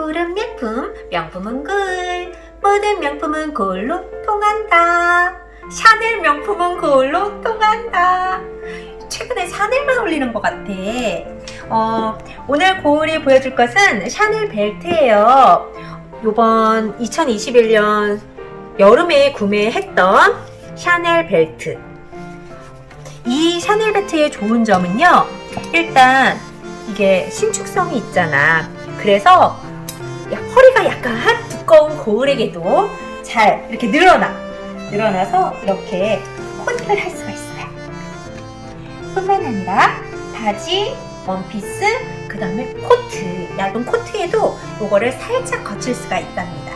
꿀은 명품, 명품은 꿀. 모든 명품은 꿀로 통한다. 샤넬 명품은 꿀로 통한다. 최근에 샤넬만 올리는 것 같아. 어, 오늘 고울이 보여줄 것은 샤넬 벨트예요. 요번 2021년 여름에 구매했던 샤넬 벨트. 이 샤넬 벨트의 좋은 점은요. 일단 이게 신축성이 있잖아. 그래서 야, 허리가 약간 두꺼운 고울에게도 잘 이렇게 늘어나. 늘어나서 이렇게 코디를 할 수가 있어요. 뿐만 아니라 바지, 원피스, 그 다음에 코트, 얇은 코트에도 이거를 살짝 거칠 수가 있답니다.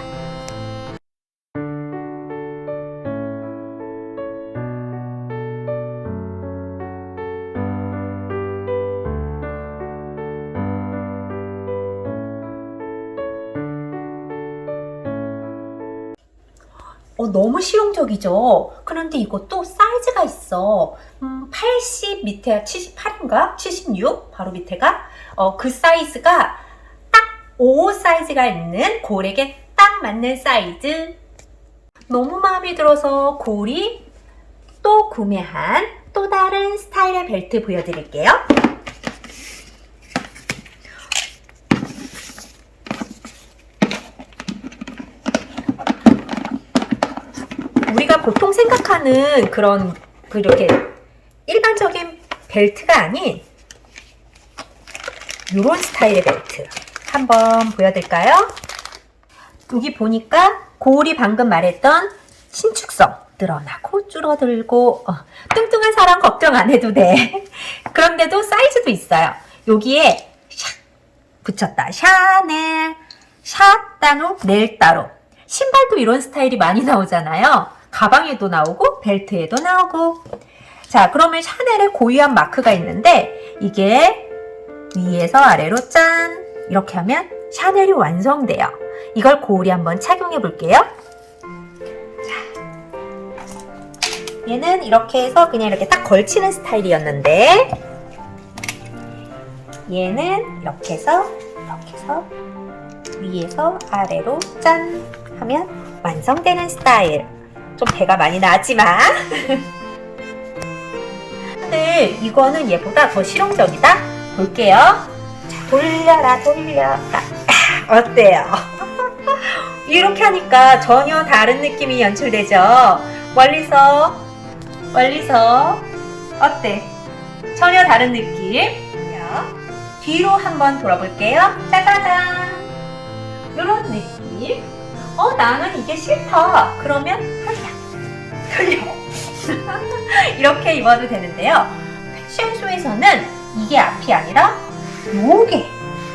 어, 너무 실용적이죠? 그런데 이것도 사이즈가 있어. 음, 80 밑에가 78인가? 76? 바로 밑에가? 어, 그 사이즈가 딱5 사이즈가 있는 골에게 딱 맞는 사이즈. 너무 마음에 들어서 골이 또 구매한 또 다른 스타일의 벨트 보여드릴게요. 우리가 보통 생각하는 그런 그렇게 일반적인 벨트가 아닌 이런 스타일의 벨트 한번 보여드릴까요? 여기 보니까 고울이 방금 말했던 신축성 늘어나고 줄어들고 어, 뚱뚱한 사람 걱정 안 해도 돼. 그런데도 사이즈도 있어요. 여기에 샥 붙였다. 샤넬 샷 따로 넬 따로 신발도 이런 스타일이 많이 나오잖아요. 가방에도 나오고 벨트에도 나오고 자 그러면 샤넬의 고유한 마크가 있는데 이게 위에서 아래로 짠 이렇게 하면 샤넬이 완성돼요. 이걸 고울이 한번 착용해 볼게요. 자, 얘는 이렇게 해서 그냥 이렇게 딱 걸치는 스타일이었는데 얘는 이렇게 해서 이렇게 해서 위에서 아래로 짠 하면 완성되는 스타일. 좀 배가 많이 나지만. 근데 이거는 얘보다 더 실용적이다. 볼게요. 자, 돌려라 돌려라. 어때요? 이렇게 하니까 전혀 다른 느낌이 연출되죠. 멀리서 멀리서 어때? 전혀 다른 느낌. 자, 뒤로 한번 돌아볼게요. 짜자잔. 이런 느낌. 어, 나는 이게 싫다. 그러면 이렇게 입어도 되는데요. 패션쇼에서는 이게 앞이 아니라 요게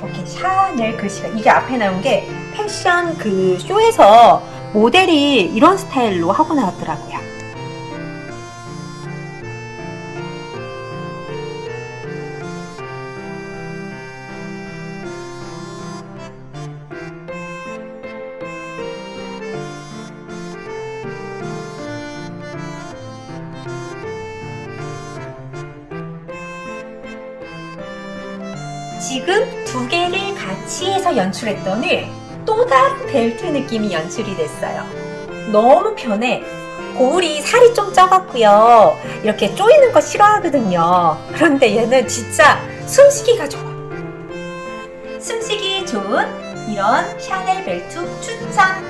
이렇게 샤넬 글씨가 이게 앞에 나온 게 패션 그 쇼에서 모델이 이런 스타일로 하고 나왔더라고요. 지금 두 개를 같이 해서 연출했더니 또 다른 벨트 느낌이 연출이 됐어요. 너무 편해. 고울이 살이 좀 쪄갖고요. 이렇게 쪼이는 거 싫어하거든요. 그런데 얘는 진짜 숨쉬기가 좋아. 숨쉬기 좋은 이런 샤넬 벨트 추천!